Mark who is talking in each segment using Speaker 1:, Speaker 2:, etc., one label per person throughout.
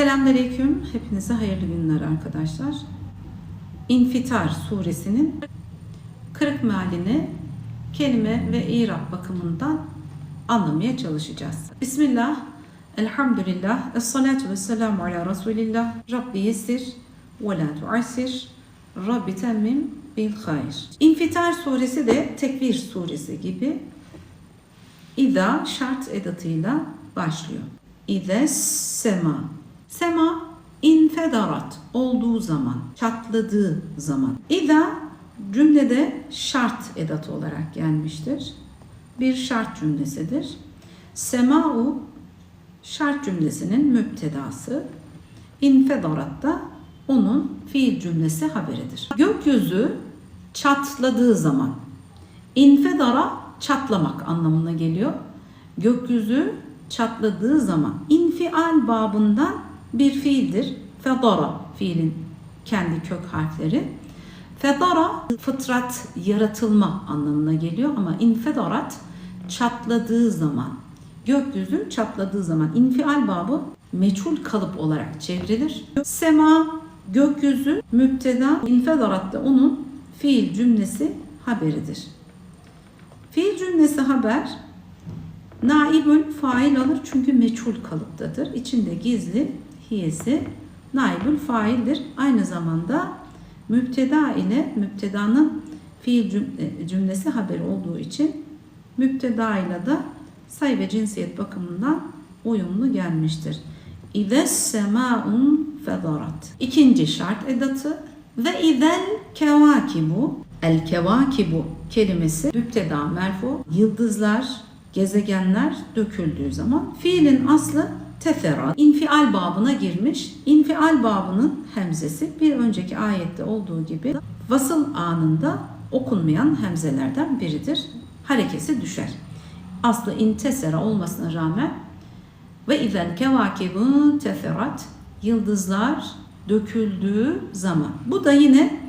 Speaker 1: Selamünaleyküm. Hepinize hayırlı günler arkadaşlar. İnfitar suresinin kırık mealini kelime ve irab bakımından anlamaya çalışacağız. Bismillah, elhamdülillah, esselatu ve selamu ala Resulillah, Rabbi yesir ve la tuassir, Rabbi temmim bil hayr. İnfitar suresi de tekvir suresi gibi İza şart edatıyla başlıyor. İze sema. Sema infedarat olduğu zaman, çatladığı zaman. İza cümlede şart edatı olarak gelmiştir. Bir şart cümlesidir. Sema'u şart cümlesinin müptedası. İnfedarat da onun fiil cümlesi haberidir. Gökyüzü çatladığı zaman infedara çatlamak anlamına geliyor. Gökyüzü çatladığı zaman infial babından bir fiildir. Fedara fiilin kendi kök harfleri. Fedara fıtrat yaratılma anlamına geliyor ama infedarat çatladığı zaman gökyüzü çatladığı zaman infial babı meçhul kalıp olarak çevrilir. Sema gökyüzü müpteda infedarat da onun fiil cümlesi haberidir. Fiil cümlesi haber naibül fail alır çünkü meçhul kalıptadır. İçinde gizli hiyesi naibül faildir. Aynı zamanda müpteda ile müptedanın fiil cümle- cümlesi haber olduğu için müpteda ile de sayı ve cinsiyet bakımından uyumlu gelmiştir. İze sema'un fedarat. İkinci şart edatı ve izel kevakibu el kevakibu kelimesi müpteda merfu yıldızlar gezegenler döküldüğü zaman fiilin aslı teferat infial babına girmiş. İnfial babının hemzesi bir önceki ayette olduğu gibi vasıl anında okunmayan hemzelerden biridir. Harekesi düşer. Aslı intesera olmasına rağmen ve izel kevakibun teferat yıldızlar döküldüğü zaman. Bu da yine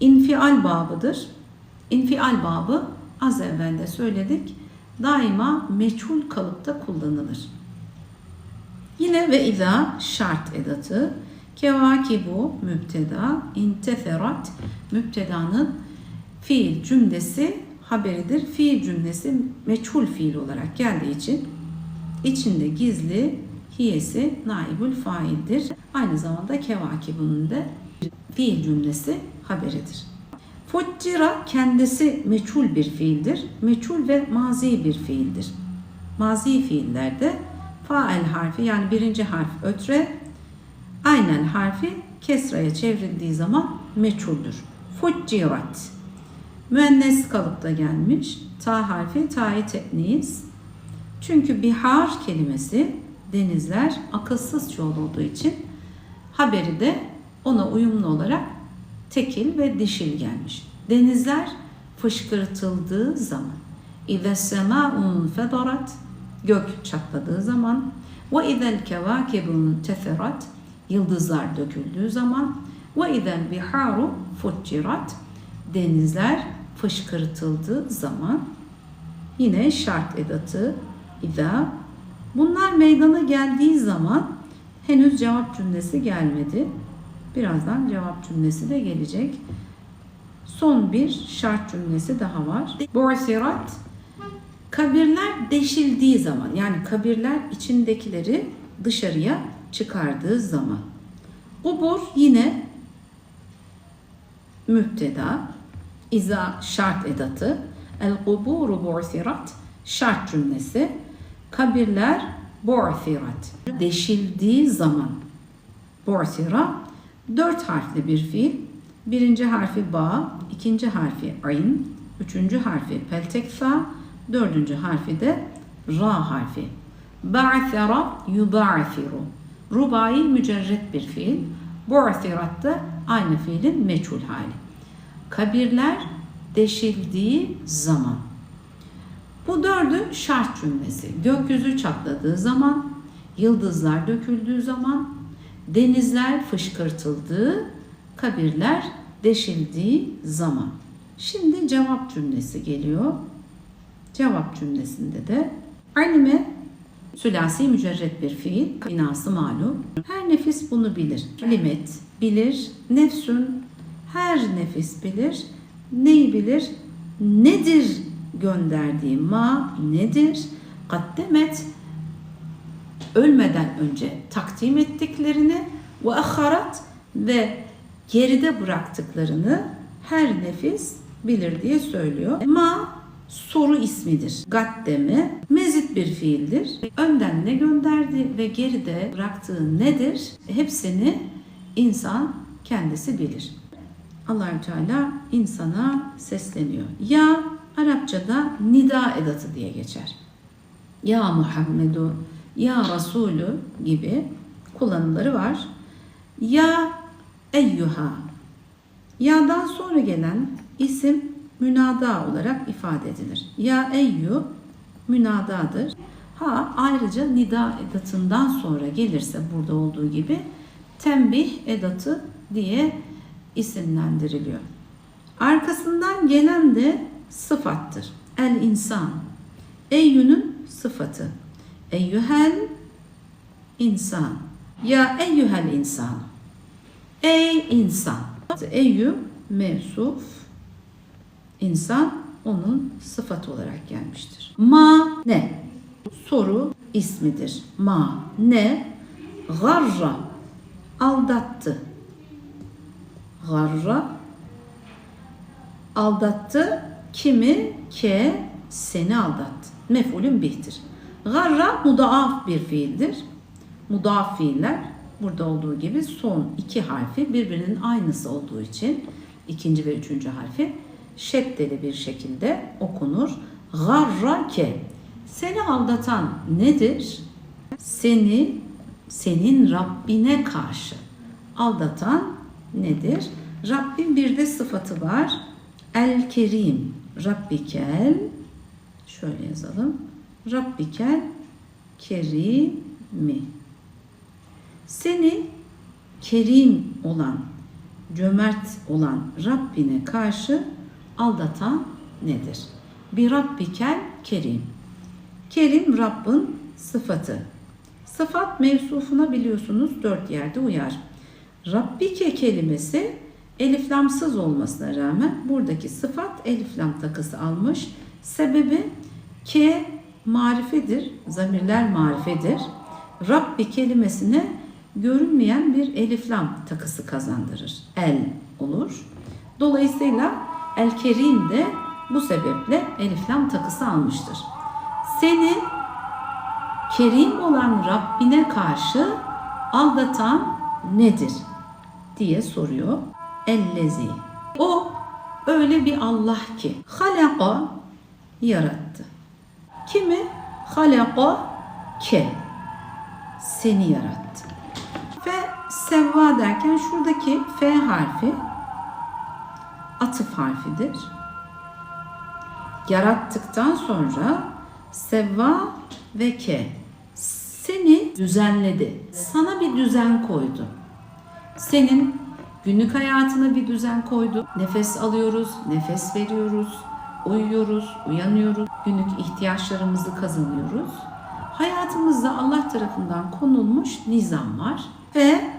Speaker 1: infial babıdır. İnfial babı az evvel de söyledik. Daima meçhul kalıpta kullanılır. Yine ve iza şart edatı. Kevakibu müpteda, inteferat müptedanın fiil cümlesi haberidir. Fiil cümlesi meçhul fiil olarak geldiği için içinde gizli hiyesi naibül faildir. Aynı zamanda kevakibunun da fiil cümlesi haberidir. Fuccira kendisi meçhul bir fiildir. Meçhul ve mazi bir fiildir. Mazi fiillerde fael harfi yani birinci harf ötre, aynen harfi kesraya çevrildiği zaman meçhuldür. Fuccirat. Müennes kalıpta gelmiş. Ta harfi ta'yı tekniyiz. Çünkü bihar kelimesi denizler akılsız çoğul olduğu için haberi de ona uyumlu olarak tekil ve dişil gelmiş. Denizler fışkırtıldığı zaman İze sema'un fedarat gök çatladığı zaman ve izel kevakibun teferat yıldızlar döküldüğü zaman ve izel biharu fuccirat denizler fışkırtıldığı zaman yine şart edatı İza bunlar meydana geldiği zaman henüz cevap cümlesi gelmedi. Birazdan cevap cümlesi de gelecek. Son bir şart cümlesi daha var. Borsirat kabirler deşildiği zaman yani kabirler içindekileri dışarıya çıkardığı zaman. Ubur yine müpteda, iza şart edatı, el kuburu borsirat şart cümlesi, kabirler borsirat deşildiği zaman. Borsira dört harfli bir fiil. Birinci harfi ba, ikinci harfi ayn, üçüncü harfi peltekfa, dördüncü harfi de ra harfi. Ba'thera yuba'thiru. Rubai mücerret bir fiil. Borsirat da aynı fiilin meçhul hali. Kabirler deşildiği zaman. Bu dördü şart cümlesi. Gökyüzü çatladığı zaman, yıldızlar döküldüğü zaman, denizler fışkırtıldığı, kabirler deşildiği zaman. Şimdi cevap cümlesi geliyor. Cevap cümlesinde de alime Sülasi mücerret bir fiil. Binası malum. Her nefis bunu bilir. Limet bilir. Nefsün her nefis bilir. Neyi bilir? Nedir gönderdiği ma nedir? Kaddemet ölmeden önce takdim ettiklerini ve aharat ve geride bıraktıklarını her nefis bilir diye söylüyor. Ma soru ismidir. Gaddeme mezit bir fiildir. Önden ne gönderdi ve geride bıraktığı nedir? Hepsini insan kendisi bilir. Allahü Teala insana sesleniyor. Ya Arapçada nida edatı diye geçer. Ya Muhammedu, Ya Resulü gibi kullanımları var. Ya Eyyuha. Ya'dan sonra gelen isim münada olarak ifade edilir. Ya Eyyu münadadır. Ha ayrıca nida edatından sonra gelirse burada olduğu gibi tembih edatı diye isimlendiriliyor. Arkasından gelen de sıfattır. El insan. Eyyünün sıfatı. Eyyühel insan. Ya eyyühel insan. Ey insan. Eyyü mevsuf. İnsan onun sıfat olarak gelmiştir. Ma ne? Soru ismidir. Ma ne? Garra aldattı. Garra aldattı kimi? Ke seni aldattı. Mef'ulün bihtir. Garra mudaaf bir fiildir. Mudaaf fiiller burada olduğu gibi son iki harfi birbirinin aynısı olduğu için ikinci ve üçüncü harfi şeddeli bir şekilde okunur. Garra ke. Seni aldatan nedir? Seni senin Rabbine karşı aldatan nedir? Rabbin bir de sıfatı var. El Kerim. Rabbikel şöyle yazalım. Rabbikel Kerimi. Seni kerim olan, cömert olan Rabbine karşı aldatan nedir? Bir Rabbikel kerim. Kerim Rabbin sıfatı. Sıfat mevsufuna biliyorsunuz dört yerde uyar. Rabbike kelimesi eliflamsız olmasına rağmen buradaki sıfat eliflam takısı almış. Sebebi ke marifedir, zamirler marifedir. Rabbi kelimesine görünmeyen bir eliflam takısı kazandırır. El olur. Dolayısıyla El Kerim de bu sebeple eliflam takısı almıştır. Seni Kerim olan Rabbine karşı aldatan nedir diye soruyor. Ellezi. O öyle bir Allah ki halaka yarattı. Kimi? Halaka ke seni yarattı. Ve sevva derken şuradaki F harfi atıf harfidir. Yarattıktan sonra sevva ve ke seni düzenledi. Sana bir düzen koydu. Senin günlük hayatına bir düzen koydu. Nefes alıyoruz, nefes veriyoruz, uyuyoruz, uyanıyoruz. Günlük ihtiyaçlarımızı kazanıyoruz. Hayatımızda Allah tarafından konulmuş nizam var ve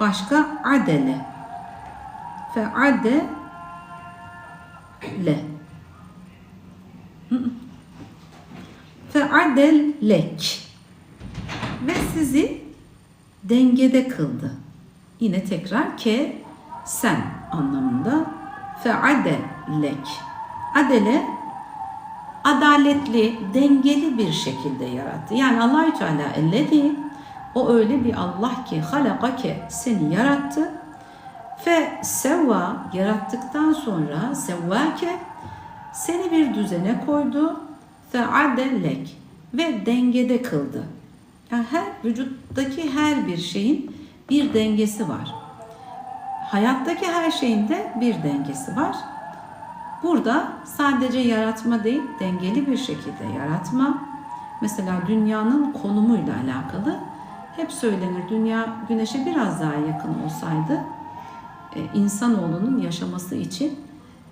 Speaker 1: başka adele ve adele ve adellek ve sizi dengede kıldı. Yine tekrar ke sen anlamında fe adelek. Adele adaletli, dengeli bir şekilde yarattı. Yani Allahü Teala elledi o öyle bir Allah ki halakake seni yarattı ve sevva yarattıktan sonra sevvake seni bir düzene koydu ve adellek ve dengede kıldı. Yani her vücuttaki her bir şeyin bir dengesi var. Hayattaki her şeyin de bir dengesi var. Burada sadece yaratma değil, dengeli bir şekilde yaratma. Mesela dünyanın konumuyla alakalı hep söylenir. Dünya güneşe biraz daha yakın olsaydı insanoğlunun yaşaması için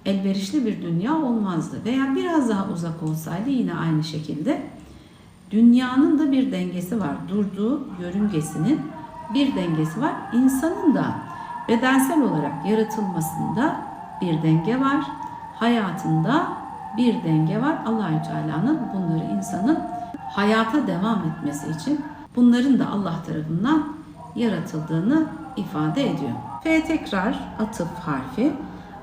Speaker 1: elverişli bir dünya olmazdı. Veya biraz daha uzak olsaydı yine aynı şekilde Dünyanın da bir dengesi var. Durduğu yörüngesinin bir dengesi var. İnsanın da bedensel olarak yaratılmasında bir denge var. Hayatında bir denge var. Allahü Teala'nın bunları insanın hayata devam etmesi için bunların da Allah tarafından yaratıldığını ifade ediyor. F tekrar atıf harfi.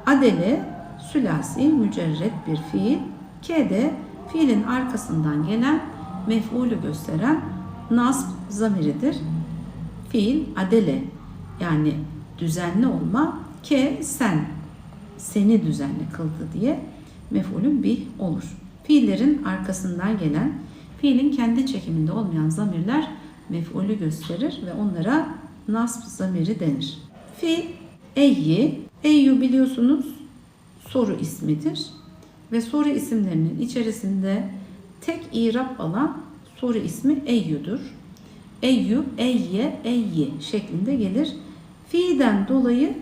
Speaker 1: Adele sülasi mücerret bir fiil. K de fiilin arkasından gelen mef'ulü gösteren nasb zamiridir. Fiil adele yani düzenli olma ke sen seni düzenli kıldı diye mef'ulün bih olur. Fiillerin arkasından gelen fiilin kendi çekiminde olmayan zamirler mef'ulü gösterir ve onlara nasb zamiri denir. Fi eyyi, eyyu biliyorsunuz soru ismidir ve soru isimlerinin içerisinde tek irap alan soru ismi eyyudur. Eyyu, eyye, eyyi şeklinde gelir. Fi'den dolayı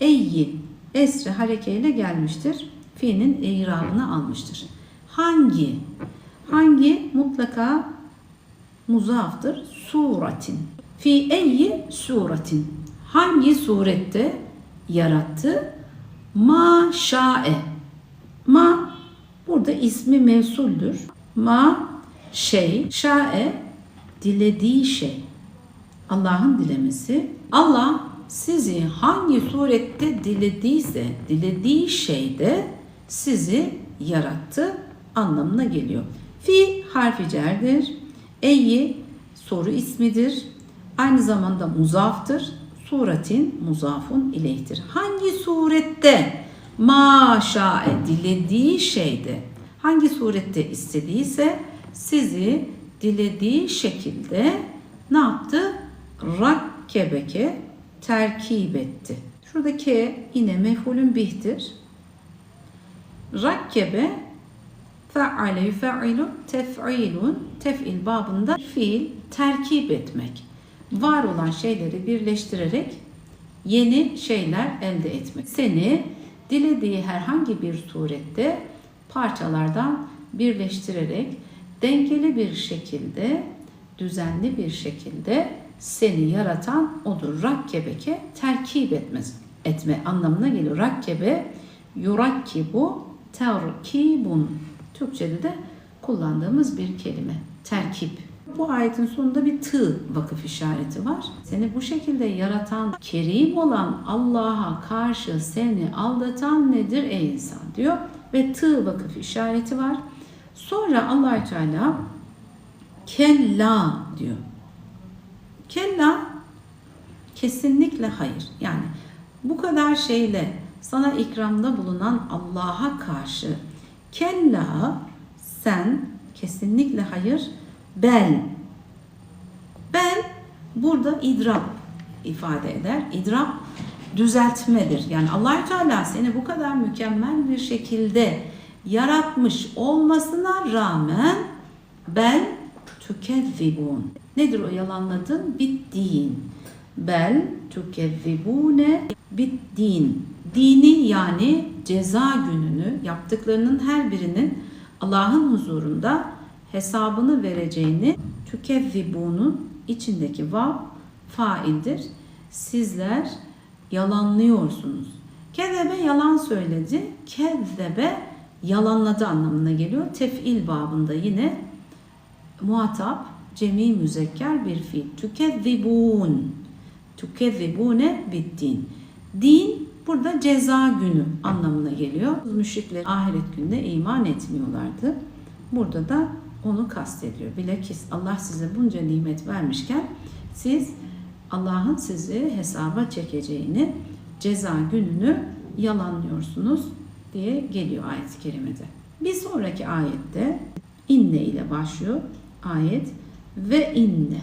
Speaker 1: eyyi esri harekeyle gelmiştir. Fi'nin irabını almıştır. Hangi? Hangi mutlaka muzaftır? Suratin. Fi eyyi suratin. Hangi surette yarattı? Ma şa'e. Ma burada ismi mevsuldür. Ma şey, şa'e dilediği şey. Allah'ın dilemesi. Allah sizi hangi surette dilediyse, dilediği şeyde sizi yarattı anlamına geliyor. Fi harfi cerdir. Eyyi soru ismidir. Aynı zamanda muzaftır. Suratin muzafun ileyhtir. Hangi surette maşae dilediği şeyde hangi surette istediyse sizi dilediği şekilde ne yaptı? Rakkebeke terkip etti. Şuradaki yine mef'ulün bihtir. Rakkebe fe'ale yufe'ilu tef'ilun tef'il babında fiil terkip etmek. Var olan şeyleri birleştirerek yeni şeyler elde etmek. Seni dilediği herhangi bir surette parçalardan birleştirerek dengeli bir şekilde, düzenli bir şekilde seni yaratan odur. Rakkebeke terkip etmez, etme anlamına geliyor. Rakkebe yurakkibu terkibun. Türkçede de kullandığımız bir kelime. Terkip. Bu ayetin sonunda bir tı vakıf işareti var. Seni bu şekilde yaratan, kerim olan Allah'a karşı seni aldatan nedir ey insan diyor. Ve tı vakıf işareti var. Sonra allah Teala kella diyor. Kella kesinlikle hayır. Yani bu kadar şeyle sana ikramda bulunan Allah'a karşı kella sen kesinlikle hayır bel bel burada idrap ifade eder. İdrap düzeltmedir. Yani allah Teala seni bu kadar mükemmel bir şekilde yaratmış olmasına rağmen bel tükezzibun. Nedir o yalanladın? Bittin. Bel tükezzibune bittin. Dini yani ceza gününü yaptıklarının her birinin Allah'ın huzurunda hesabını vereceğini tükezzibunun içindeki vav faildir. Sizler yalanlıyorsunuz. Kezebe yalan söyledi. Kezzebe yalanladı anlamına geliyor. Tef'il babında yine muhatap cemi müzekker bir fiil. Tükezzibun. Tükezzibune biddin. Din burada ceza günü anlamına geliyor. Müşrikler ahiret gününe iman etmiyorlardı. Burada da onu kastediyor. Bilakis Allah size bunca nimet vermişken siz Allah'ın sizi hesaba çekeceğini, ceza gününü yalanlıyorsunuz diye geliyor ayet-i kerimede. Bir sonraki ayette inne ile başlıyor ayet ve inne.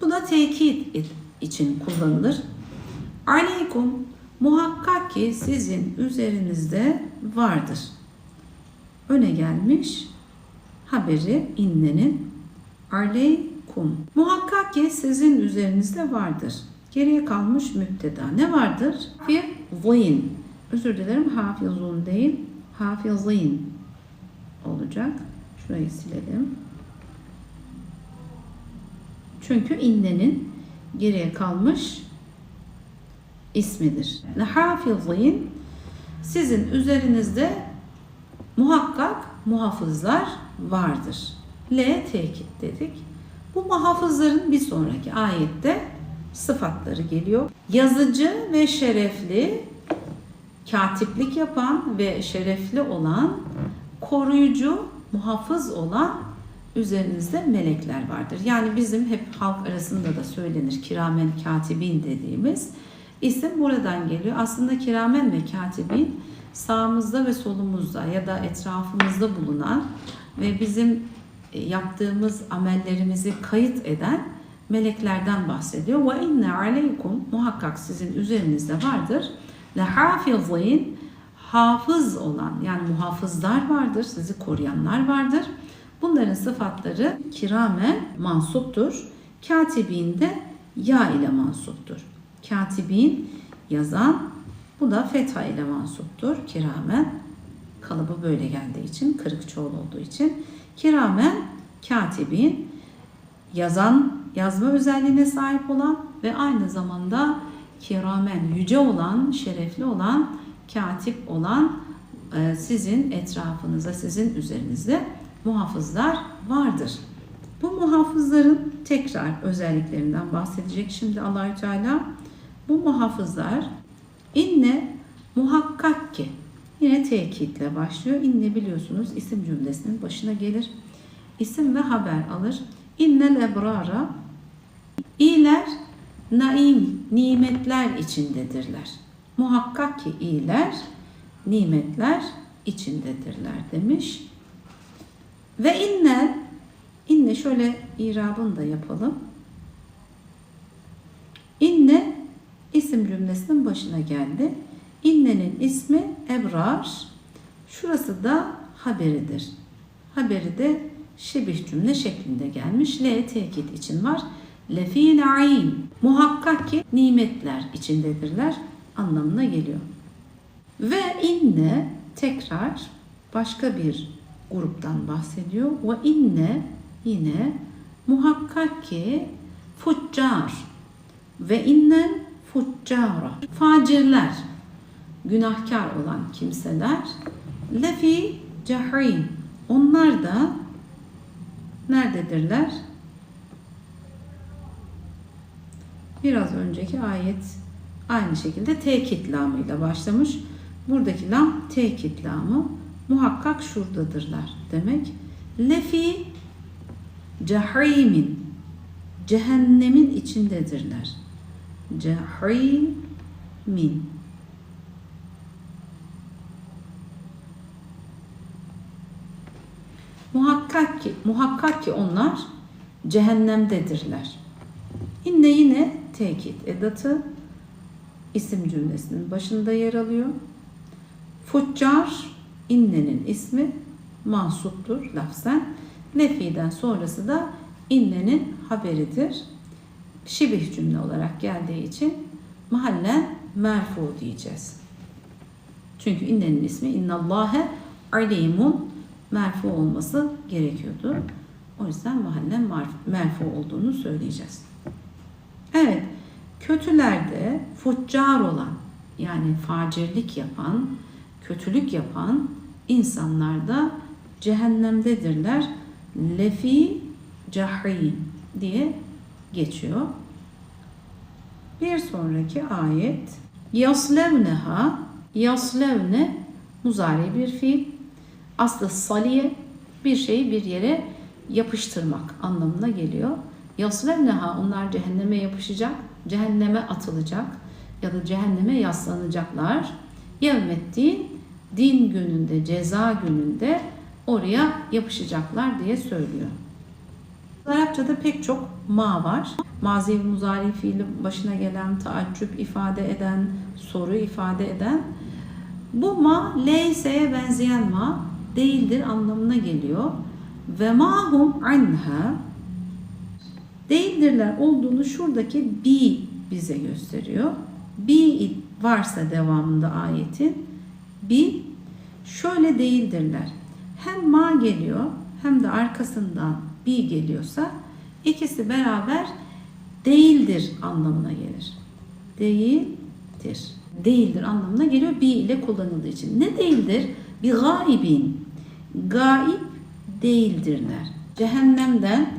Speaker 1: Bu da tekit için kullanılır. Aleykum muhakkak ki sizin üzerinizde vardır. Öne gelmiş haberi innenin aleykum. Muhakkak ki sizin üzerinizde vardır. Geriye kalmış müpteda. Ne vardır? Bir zin. Özür dilerim hafizun değil. Hafizin olacak. Şurayı silelim. Çünkü innenin geriye kalmış ismidir. Hafizin sizin üzerinizde muhakkak muhafızlar vardır. L tekit dedik. Bu muhafızların bir sonraki ayette sıfatları geliyor. Yazıcı ve şerefli, katiplik yapan ve şerefli olan, koruyucu, muhafız olan üzerinizde melekler vardır. Yani bizim hep halk arasında da söylenir kiramen katibin dediğimiz isim buradan geliyor. Aslında kiramen ve katibin sağımızda ve solumuzda ya da etrafımızda bulunan ve bizim e, yaptığımız amellerimizi kayıt eden meleklerden bahsediyor. Ve inne aleykum muhakkak sizin üzerinizde vardır. Le hafizin hafız olan yani muhafızlar vardır, sizi koruyanlar vardır. Bunların sıfatları kiramen mansuptur. Katibin de ya ile mansuptur. Katibin yazan bu da fetha ile mansuptur. Kiramen kalıbı böyle geldiği için, kırık çoğul olduğu için kiramen katibin yazan, yazma özelliğine sahip olan ve aynı zamanda kiramen yüce olan, şerefli olan, katip olan e, sizin etrafınıza, sizin üzerinizde muhafızlar vardır. Bu muhafızların tekrar özelliklerinden bahsedecek şimdi Allahü Teala. Bu muhafızlar inne muhakkak ki yine tekitle başlıyor. İnne biliyorsunuz isim cümlesinin başına gelir. İsim ve haber alır. İnnel ebrara iyiler naim nimetler içindedirler. Muhakkak ki iyiler nimetler içindedirler demiş. Ve innel inne şöyle irabını da yapalım. İnne isim cümlesinin başına geldi. İnnenin ismi ebrar. Şurası da haberidir. Haberi de şebih cümle şeklinde gelmiş. L tekit için var. Lefi naim. Muhakkak ki nimetler içindedirler anlamına geliyor. Ve inne tekrar başka bir gruptan bahsediyor. Ve inne yine muhakkak ki fuccar ve innen fuccara facirler günahkar olan kimseler lefi cahim onlar da nerededirler? Biraz önceki ayet aynı şekilde tekit lamıyla başlamış. Buradaki lam tekit lamı muhakkak şuradadırlar demek. Lefi cahimin cehennemin içindedirler. Cahimin Muhakkak ki, muhakkak ki onlar cehennemdedirler. İnne yine tekit edatı isim cümlesinin başında yer alıyor. Fuccar innenin ismi mansuptur lafzen. Lefiden sonrası da innenin haberidir. Şibih cümle olarak geldiği için mahallen merfu diyeceğiz. Çünkü innenin ismi innallâhe alimun merfu olması gerekiyordu. O yüzden mahallen merfu olduğunu söyleyeceğiz. Evet, kötülerde fuccar olan yani facirlik yapan, kötülük yapan insanlar da cehennemdedirler. Lefi cahim diye geçiyor. Bir sonraki ayet yaslevneha yaslevne muzari bir fiil. Aslı saliye bir şeyi bir yere yapıştırmak anlamına geliyor. Yaslevneha onlar cehenneme yapışacak, cehenneme atılacak ya da cehenneme yaslanacaklar. Yevmettin din gününde, ceza gününde oraya yapışacaklar diye söylüyor. Arapçada pek çok ma var. Mazi muzari fiili başına gelen, taaccüp ifade eden, soru ifade eden. Bu ma leyse'ye benzeyen ma değildir anlamına geliyor. Ve mahum anha değildirler olduğunu şuradaki bi bize gösteriyor. Bi varsa devamında ayetin bi şöyle değildirler. hem ma geliyor hem de arkasından bi geliyorsa ikisi beraber değildir anlamına gelir. Değildir. Değildir anlamına geliyor bi ile kullanıldığı için. Ne değildir? Bir gaibin. Gaib değildirler. Cehennemden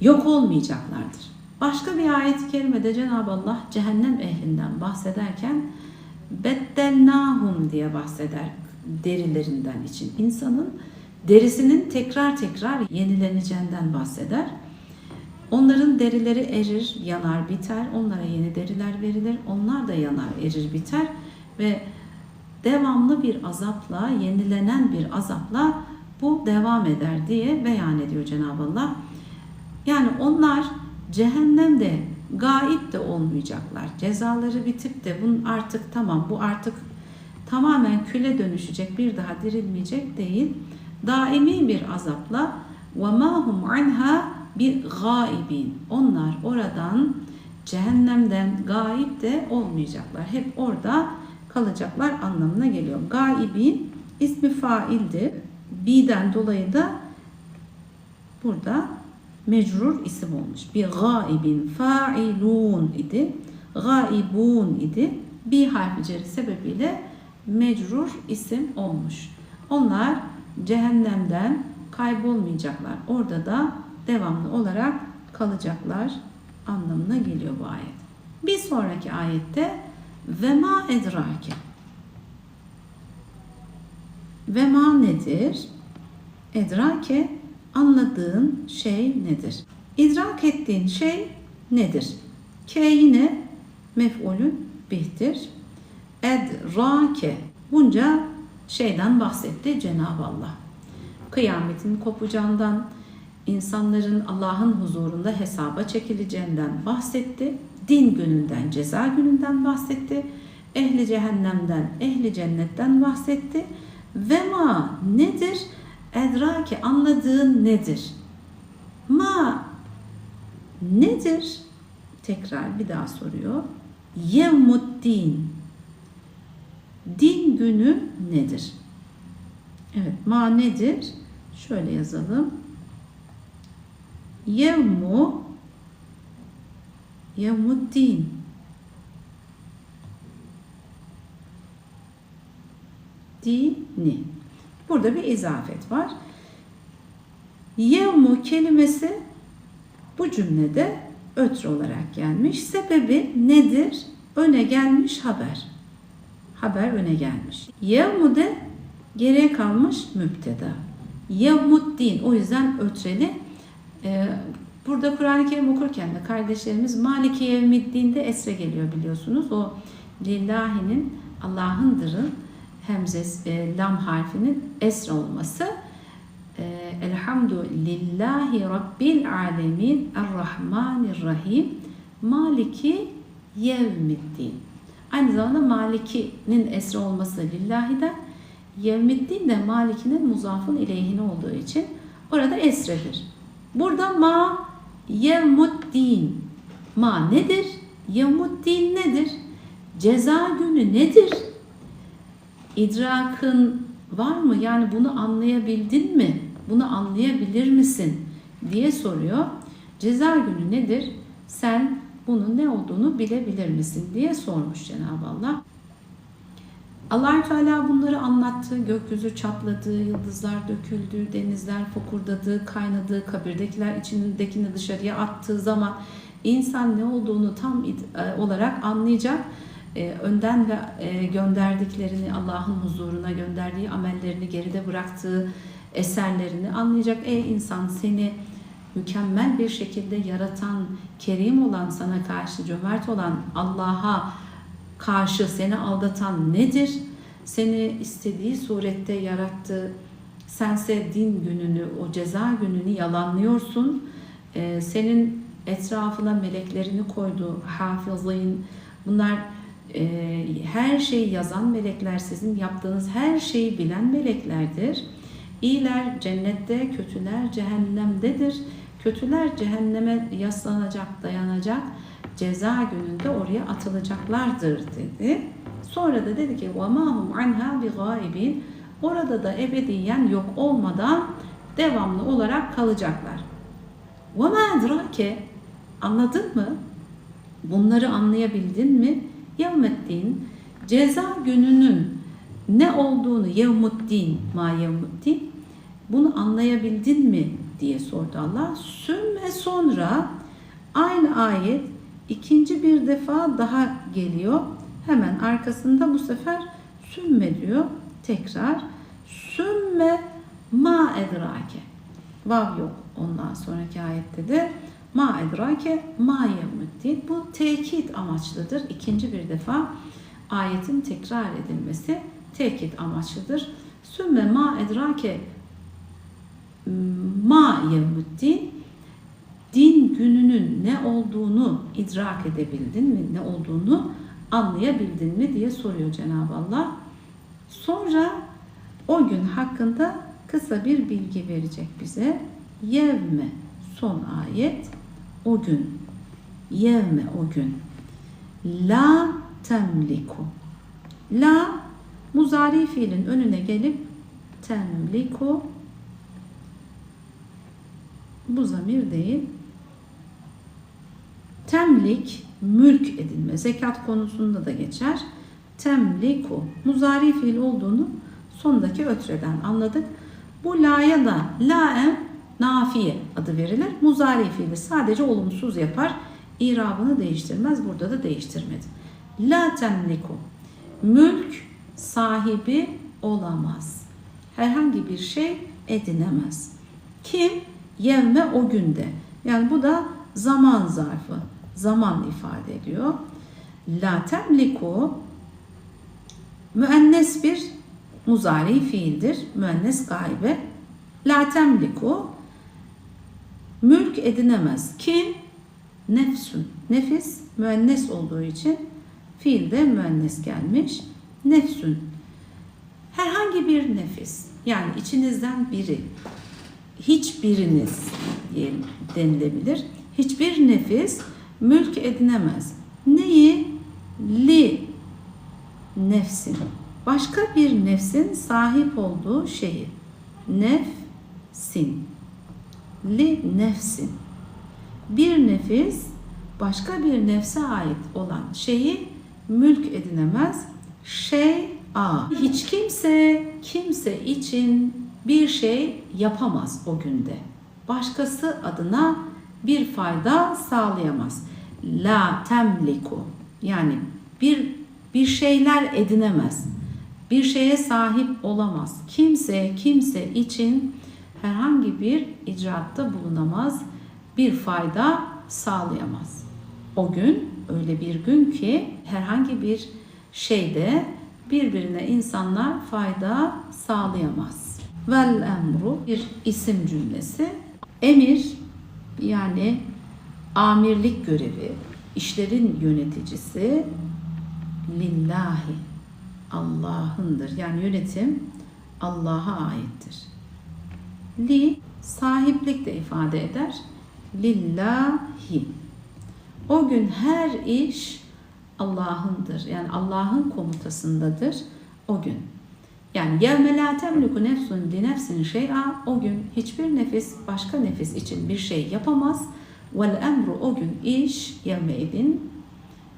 Speaker 1: yok olmayacaklardır. Başka bir ayet-i kerimede Cenab-ı Allah cehennem ehlinden bahsederken beddelnahum diye bahseder derilerinden için. insanın derisinin tekrar tekrar yenileneceğinden bahseder. Onların derileri erir, yanar, biter. Onlara yeni deriler verilir. Onlar da yanar, erir, biter ve devamlı bir azapla, yenilenen bir azapla bu devam eder diye beyan ediyor Cenab-ı Allah. Yani onlar cehennemde gaip de olmayacaklar. Cezaları bitip de bunun artık tamam bu artık tamamen küle dönüşecek bir daha dirilmeyecek değil. Daimi bir azapla hum anha bir gaibin. Onlar oradan cehennemden gaip de olmayacaklar. Hep orada kalacaklar anlamına geliyor. Gaibin ismi faildir. Biden dolayı da burada mecrur isim olmuş. Bir gaibin failun idi. Gaibun idi. Bir harfi ceri sebebiyle mecrur isim olmuş. Onlar cehennemden kaybolmayacaklar. Orada da devamlı olarak kalacaklar anlamına geliyor bu ayet. Bir sonraki ayette ve ma edrake. Ve ma nedir? Edrake anladığın şey nedir? İdrak ettiğin şey nedir? K yine mef'ulün bihtir. Edrake. Bunca şeyden bahsetti Cenab-ı Allah. Kıyametin kopacağından, insanların Allah'ın huzurunda hesaba çekileceğinden bahsetti. Din gününden, ceza gününden bahsetti. Ehli cehennemden, ehli cennetten bahsetti. Ve ma nedir? Edrake anladığın nedir? Ma nedir? Tekrar bir daha soruyor. Yevmuddin. Din günü nedir? Evet, ma nedir? Şöyle yazalım. Yevmu Yevmuddin. Dini. Burada bir izafet var. Yevmu kelimesi bu cümlede ötr olarak gelmiş. Sebebi nedir? Öne gelmiş haber. Haber öne gelmiş. Yevmu de geriye kalmış müpteda. Yevmuddin o yüzden ötreli. Ee, burada Kur'an-ı Kerim okurken de kardeşlerimiz Maliki Yevmiddin'de esre geliyor biliyorsunuz. O Lillahi'nin Allah'ındırın hemze e, lam harfinin esre olması. E, Elhamdülillahi Rabbil alemin Errahmanirrahim Maliki Yevmiddin. Aynı zamanda Maliki'nin esre olması Lillahi'den Yevmiddin de Maliki'nin muzafın ileyhine olduğu için orada esredir. Burada ma yevmuddin. Ma nedir? Yevmuddin nedir? Ceza günü nedir? İdrakın var mı? Yani bunu anlayabildin mi? Bunu anlayabilir misin? diye soruyor. Ceza günü nedir? Sen bunun ne olduğunu bilebilir misin diye sormuş Cenab-ı Allah. allah Teala bunları anlattı. Gökyüzü çatladı, yıldızlar döküldü, denizler fokurdadı, kaynadı, kabirdekiler içindekini dışarıya attığı zaman insan ne olduğunu tam olarak anlayacak. Önden ve gönderdiklerini Allah'ın huzuruna gönderdiği amellerini geride bıraktığı eserlerini anlayacak. Ey insan seni mükemmel bir şekilde yaratan, kerim olan, sana karşı cömert olan Allah'a karşı seni aldatan nedir? Seni istediği surette yarattı. Sense din gününü, o ceza gününü yalanlıyorsun. Ee, senin etrafına meleklerini koydu, hafızlayın. Bunlar e, her şeyi yazan melekler, sizin yaptığınız her şeyi bilen meleklerdir. İyiler cennette, kötüler cehennemdedir. Kötüler cehenneme yaslanacak, dayanacak. Ceza gününde oraya atılacaklardır dedi. Sonra da dedi ki وَمَا هُمْ عَنْهَا بِغَائِبِينَ orada da ebediyen yok olmadan devamlı olarak kalacaklar. وَمَا اَدْرَاكَ Anladın mı? Bunları anlayabildin mi? Yevmeddin ceza gününün ne olduğunu yevmuddin ma yevmuddin bunu anlayabildin mi diye sordu Allah. Sümme sonra aynı ayet ikinci bir defa daha geliyor. Hemen arkasında bu sefer sümme diyor. Tekrar sümme ma edrake. Vav yok ondan sonraki ayette de ma edrake ma yevmuddin. Bu tekit amaçlıdır. İkinci bir defa ayetin tekrar edilmesi tekit amaçlıdır. Sümme ma edrake ma yevmuddin din gününün ne olduğunu idrak edebildin mi? Ne olduğunu anlayabildin mi diye soruyor Cenab-ı Allah. Sonra o gün hakkında kısa bir bilgi verecek bize. Yevme son ayet o gün. Yevme o gün. La temliku. La muzari fiilin önüne gelip temliku bu zamir değil. Temlik, mülk edinme. Zekat konusunda da geçer. Temliku, muzari fiil olduğunu sondaki ötreden anladık. Bu la'ya da la'en nafiye adı verilir. Muzari fiili sadece olumsuz yapar. İrabını değiştirmez. Burada da değiştirmedi. La temliku, mülk sahibi olamaz. Herhangi bir şey edinemez. Kim? Yevme o günde. Yani bu da zaman zarfı. Zaman ifade ediyor. La temliku müennes bir muzari fiildir. Müennes gaybe. La temliku mülk edinemez. Kim? Nefsün. Nefis müennes olduğu için fiilde müennes gelmiş. Nefsün. Herhangi bir nefis. Yani içinizden biri hiçbiriniz denilebilir. Hiçbir nefis mülk edinemez. Neyi? Li nefsin. Başka bir nefsin sahip olduğu şeyi. Nefsin. Li nefsin. Bir nefis başka bir nefse ait olan şeyi mülk edinemez. Şey a. Hiç kimse kimse için bir şey yapamaz o günde. Başkası adına bir fayda sağlayamaz. La temliku yani bir bir şeyler edinemez. Bir şeye sahip olamaz. Kimse kimse için herhangi bir icraatta bulunamaz. Bir fayda sağlayamaz. O gün öyle bir gün ki herhangi bir şeyde birbirine insanlar fayda sağlayamaz. Vel emru bir isim cümlesi. Emir yani amirlik görevi, işlerin yöneticisi lillahi Allah'ındır. Yani yönetim Allah'a aittir. Li sahiplik de ifade eder. Lillahi. O gün her iş Allah'ındır. Yani Allah'ın komutasındadır o gün. Yani yevme la temliku nefsun li nefsin şey'a o gün hiçbir nefis başka nefis için bir şey yapamaz. Vel emru o gün iş yevme idin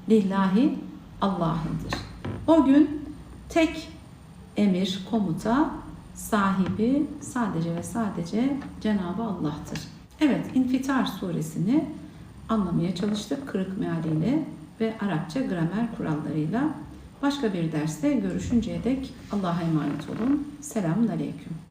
Speaker 1: lillahi Allah'ındır. O gün tek emir, komuta sahibi sadece ve sadece Cenab-ı Allah'tır. Evet, İnfitar suresini anlamaya çalıştık kırık mealiyle ve Arapça gramer kurallarıyla. Başka bir derste görüşünceye dek Allah'a emanet olun. Selamun Aleyküm.